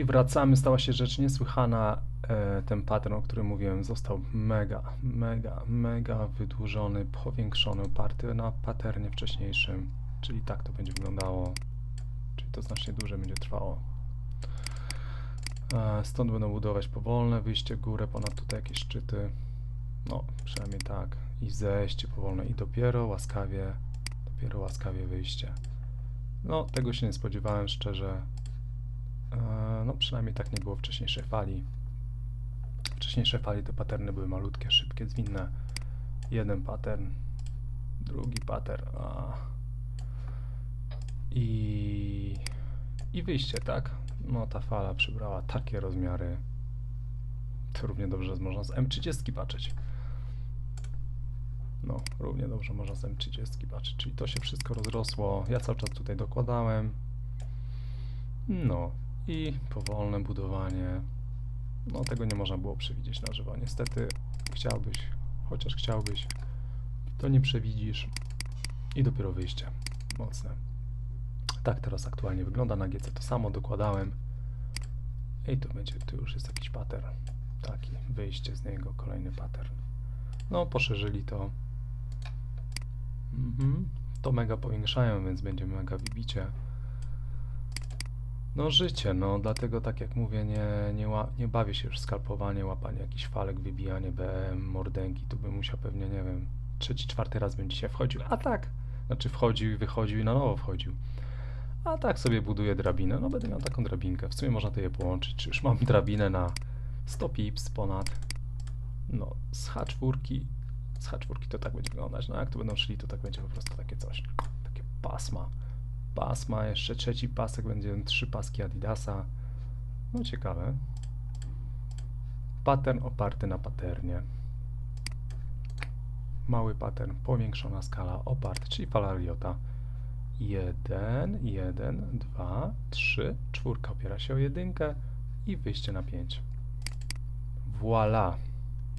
I wracamy, stała się rzecz niesłychana. E, ten pattern, o którym mówiłem, został mega, mega, mega wydłużony, powiększony, oparty na patternie wcześniejszym. Czyli tak to będzie wyglądało. Czyli to znacznie dłużej będzie trwało. E, stąd będą budować powolne wyjście górę, ponad tutaj jakieś szczyty. No, przynajmniej tak. I zejście powolne i dopiero łaskawie, dopiero łaskawie wyjście. No, tego się nie spodziewałem szczerze. E, No, przynajmniej tak nie było wcześniejszej fali. Wcześniejsze fali te paterny były malutkie, szybkie, zwinne. Jeden pattern, drugi pattern. A. I, I wyjście, tak? No, ta fala przybrała takie rozmiary. To równie dobrze można z M30 patrzeć. No, równie dobrze można z M30 patrzeć. Czyli to się wszystko rozrosło. Ja cały czas tutaj dokładałem. No i powolne budowanie. No tego nie można było przewidzieć na żywo. Niestety chciałbyś, chociaż chciałbyś, to nie przewidzisz. I dopiero wyjście. Mocne. Tak teraz aktualnie wygląda na GC. To samo dokładałem. I tu będzie, tu już jest jakiś pattern. Taki, wyjście z niego, kolejny pattern. No, poszerzyli to. Mhm. To mega powiększają, więc będzie mega wybicie. No życie, no dlatego tak jak mówię, nie, nie, nie bawię się już skalpowanie, łapanie jakichś falek, wybijanie BM, mordęki, tu bym musiał pewnie, nie wiem, trzeci, czwarty raz bym dzisiaj wchodził, a tak, znaczy wchodził i wychodził i na nowo wchodził. A tak sobie buduję drabinę, no będę miał taką drabinkę, w sumie można to je połączyć, czy już mam drabinę na 100 pips ponad, no z H4, z H4 to tak będzie wyglądać, no jak tu będą szli, to tak będzie po prostu takie coś, takie pasma pasma, jeszcze trzeci pasek będzie trzy paski Adidasa. No ciekawe. Pattern oparty na patternie. Mały pattern, powiększona skala, oparty, czyli fala Riota. 1, 1, 2, 3, czwórka opiera się o jedynkę i wyjście na 5. Voila!